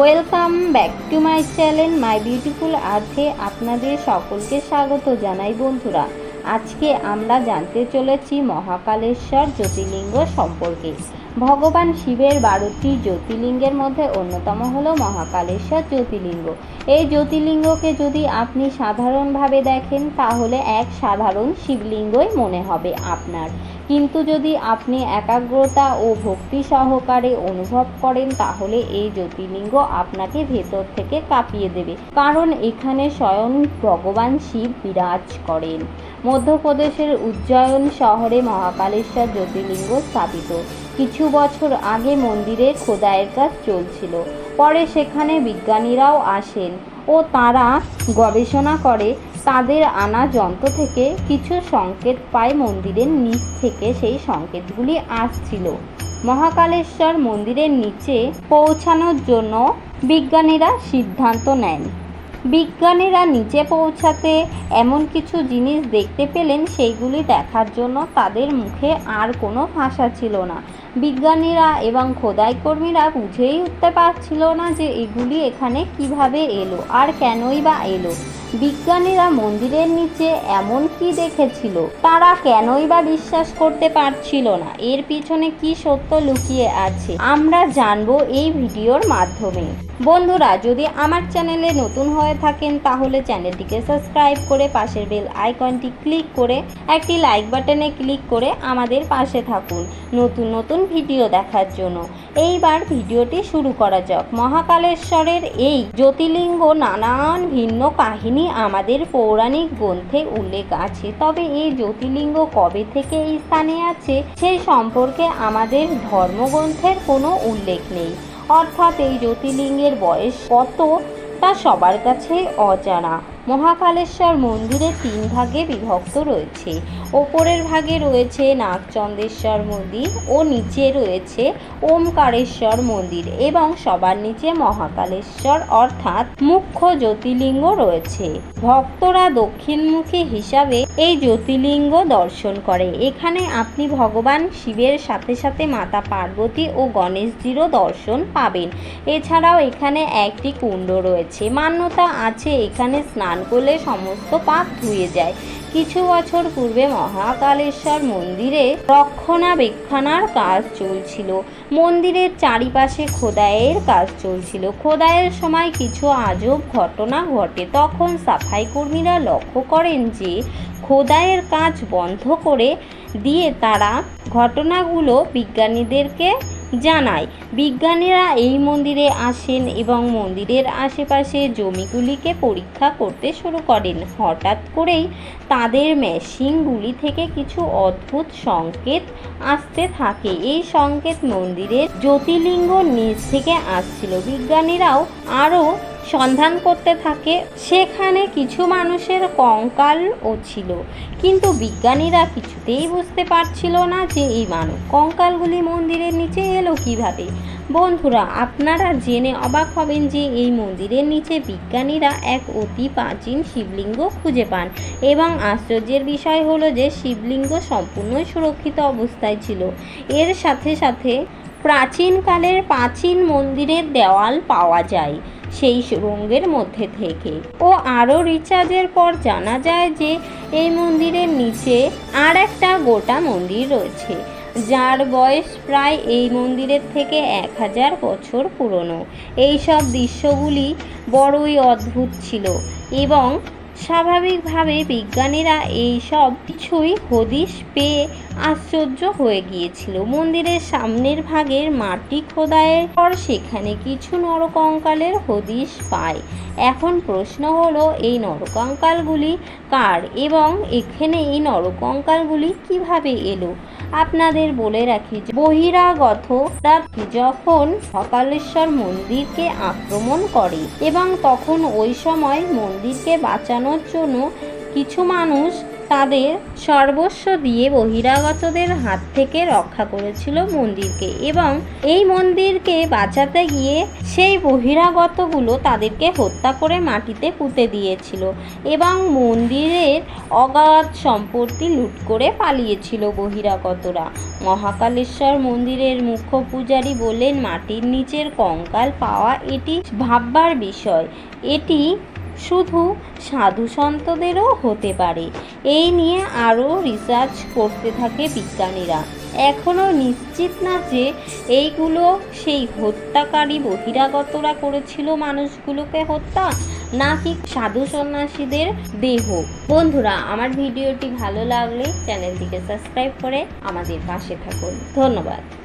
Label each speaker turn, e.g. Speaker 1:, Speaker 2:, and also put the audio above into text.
Speaker 1: Welcome back to my channel my beautiful আর্থে আপনাদের সকলকে স্বাগত জানাই বন্ধুরা। আজকে আমরা জানতে চলেছি মহাকালেশ্বর জ্যোতির্লিঙ্গ সম্পর্কে। ভগবান শিবের বারোটি জ্যোতির্লিঙ্গের মধ্যে অন্যতম হলো মহাকালেশ্বর জ্যোতির্লিঙ্গ। এই জ্যোতির্লিঙ্গকে যদি আপনি সাধারণভাবে দেখেন, তাহলে এক সাধারণ শিবলিঙ্গই মনে হবে আপনার। কিন্তু যদি আপনি একাগ্রতা ও ভক্তি সহকারে অনুভব করেন, তাহলে এই জ্যোতির্লিঙ্গ আপনাকে ভেতর থেকে কাঁপিয়ে দেবে। কারণ এখানে স্বয়ং ভগবান শিব বিরাজ করেন। মধ্যপ্রদেশের উজ্জয়ন শহরে মহাকালেশ্বর জ্যোতির্লিঙ্গ স্থাপিত। কিছু বছর আগে মন্দিরে খোদাইয়ের কাজ চলছিল। পরে সেখানে বিজ্ঞানীরাও আসেন ও তারা গবেষণা করে তাদের আনা যন্ত্র থেকে কিছু সংকেত পায় মন্দিরের নিচ থেকে। সেই সংকেতগুলি আসছিল। মহাকালেশ্বর মন্দিরের নিচে পৌঁছানোর জন্য বিজ্ঞানীরা সিদ্ধান্ত নেন। বিজ্ঞানীরা নিচে পৌঁছাতে এমন কিছু জিনিস দেখতে পেলেন, সেইগুলি দেখার জন্য তাদের মুখে আর কোনো ভাষা ছিল না। বিজ্ঞানীরা এবং খোদাই কর্মীরা বুঝেই উঠতে পারছিল না যে এগুলি এখানে কীভাবে এলো আর কেনই বা এলো। বিজ্ঞানীরা মন্দিরের নিচে এমন কি দেখেছিল? তারা কেনই বা বিশ্বাস করতে পারছিল না? এর পিছনে কি সত্য লুকিয়ে আছে? আমরা জানব এই ভিডিওর মাধ্যমে। বন্ধুরা, যদি আমার চ্যানেলে নতুন হয়ে থাকেন, তাহলে চ্যানেলটিকে সাবস্ক্রাইব করে পাশের বেল আইকনটি ক্লিক করে একটি লাইক বাটনে ক্লিক করে আমাদের পাশে থাকুন। নতুন নতুন ভিডিও দেখার জন্য। এইবার ভিডিওটি শুরু করা যাক। মহাকালেশ্বরের এই জ্যোতির্লিঙ্গ নানান ভিন্ন কাহিনী আমাদের পৌরাণিক গ্রন্থে উল্লেখ আছে। তবে এই জ্যোতির্লিঙ্গ কবে থেকে এই স্থানে আছে সেই সম্পর্কে আমাদের ধর্মগ্রন্থের কোনো উল্লেখ নেই। অর্থাৎ এই জ্যোতির্লিঙ্গের বয়স কত, তা সবার কাছে অজানা। মহাকালেশ্বর মন্দিরে তিন ভাগে বিভক্ত রয়েছে। ওপরের ভাগে রয়েছে নাগচন্দ্রেশ্বর মন্দির ও নিচে রয়েছে ওমকারেশ্বর মন্দির এবং সবার নিচে মহাকালেশ্বর অর্থাৎ মুখ্য জ্যোতির্লিঙ্গ রয়েছে। ভক্তরা দক্ষিণমুখী হিসাবে এই জ্যোতির্লিঙ্গ দর্শন করে। এখানে আপনি ভগবান শিবের সাথে সাথে মাতা পার্বতী ও গণেশজিরও দর্শন পাবেন। এছাড়াও এখানে একটি কুণ্ড রয়েছে। মান্যতা আছে এখানে স্নান করলে সমস্ত পাপ ধুয়ে যায়। কিছু বছর পূর্বে মহাকালেশ্বর মন্দিরে রক্ষণাবেক্ষণার কাজ চলছিল। মন্দিরের চারিপাশে খোদাইয়ের কাজ চলছিল। খোদাইয়ের সময় কিছু আজব ঘটনা ঘটে। তখন সাফাই কর্মীরা লক্ষ্য করেন যে খোদাইয়ের কাজ বন্ধ করে দিয়ে তারা ঘটনাগুলো বিজ্ঞানীদেরকে জানায়, বিজ্ঞানীরা এই মন্দিরে আসেন এবং মন্দিরের আশেপাশে জমিগুলিকে পরীক্ষা করতে শুরু করেন। হঠাৎ করেই তাদের মেশিনগুলি থেকে কিছু অদ্ভুত সংকেত আসতে থাকে। এই সংকেত মন্দিরের জ্যোতির্লিঙ্গ নিচ থেকে আসছিল। বিজ্ঞানীরাও আরও সন্ধান করতে থাকে। সেখানে কিছু মানুষের কঙ্কালও ছিল কিন্তু বিজ্ঞানীরা কিছুতেই বুঝতে পারছিল না যে এই মানব কঙ্কালগুলি মন্দিরের নিচে এলো কীভাবে। বন্ধুরা, আপনারা জেনে অবাক হবেন যে এই মন্দিরের নিচে বিজ্ঞানীরা এক অতি প্রাচীন শিবলিঙ্গ খুঁজে পান এবং আশ্চর্যের বিষয় হলো যে শিবলিঙ্গ সম্পূর্ণই সুরক্ষিত অবস্থায় ছিল। এর সাথে সাথে প্রাচীনকালের প্রাচীন মন্দিরের দেওয়াল পাওয়া যায়। সেই সুরঙ্গের মধ্যে থেকে। ও আরও রিচার্জের পর জানা যায় যে, এই মন্দিরের নিচে আর একটা গোটা মন্দির রয়েছে, যার বয়স প্রায় এই মন্দিরের থেকে এক হাজার বছর পুরনো। এইসব দৃশ্যগুলি বড়ই অদ্ভুত ছিল এবং স্বাভাবিকভাবে বিজ্ঞানীরা এই সব কিছুই হদিশ পেয়ে আশ্চর্য হয়ে গিয়েছিল। মন্দিরের সামনের ভাগের মাটি খোদাইয়ের পর সেখানে কিছু নরকঙ্কালের হদিশ পায়। এখন প্রশ্ন হলো, এই নরকঙ্কালগুলি কার? এবং এখানে এই নরকঙ্কালগুলি কীভাবে এলো? আপনাদের বলে রাখি যে বহিরাগতরা যখন সকালেশ্বর মন্দিরকে আক্রমণ করে এবং তখন ওই সময় মন্দিরকে বাঁচানোর জন্য কিছু মানুষ তাদের সর্বস্ব দিয়ে বহিরাগতদের হাত থেকে রক্ষা করেছিল মন্দিরকে এবং এই মন্দিরকে বাঁচাতে গিয়ে সেই বহিরাগতগুলো তাদেরকে হত্যা করে মাটিতে পুঁতে দিয়েছিল এবং মন্দিরের অগাধ সম্পত্তি লুট করে পালিয়েছিল বহিরাগতরা। মহাকালেশ্বর মন্দিরের মুখ্য পূজারী বললেন, মাটির নিচের কঙ্কাল পাওয়া এটি ভাববার বিষয়। এটি শুধু সাধু সন্তদেরও হতে পারে। এই নিয়ে আরও রিসার্চ করতে থাকে বিজ্ঞানীরা। এখনও নিশ্চিত না যে এইগুলো সেই হত্যাকারী বহিরাগতরা করেছিল মানুষগুলোকে হত্যা, নাকি সাধু সন্ন্যাসীদের দেহ। বন্ধুরা, আমার ভিডিওটি ভালো লাগলে চ্যানেলটিকে সাবস্ক্রাইব করে আমাদের পাশে থাকুন। ধন্যবাদ।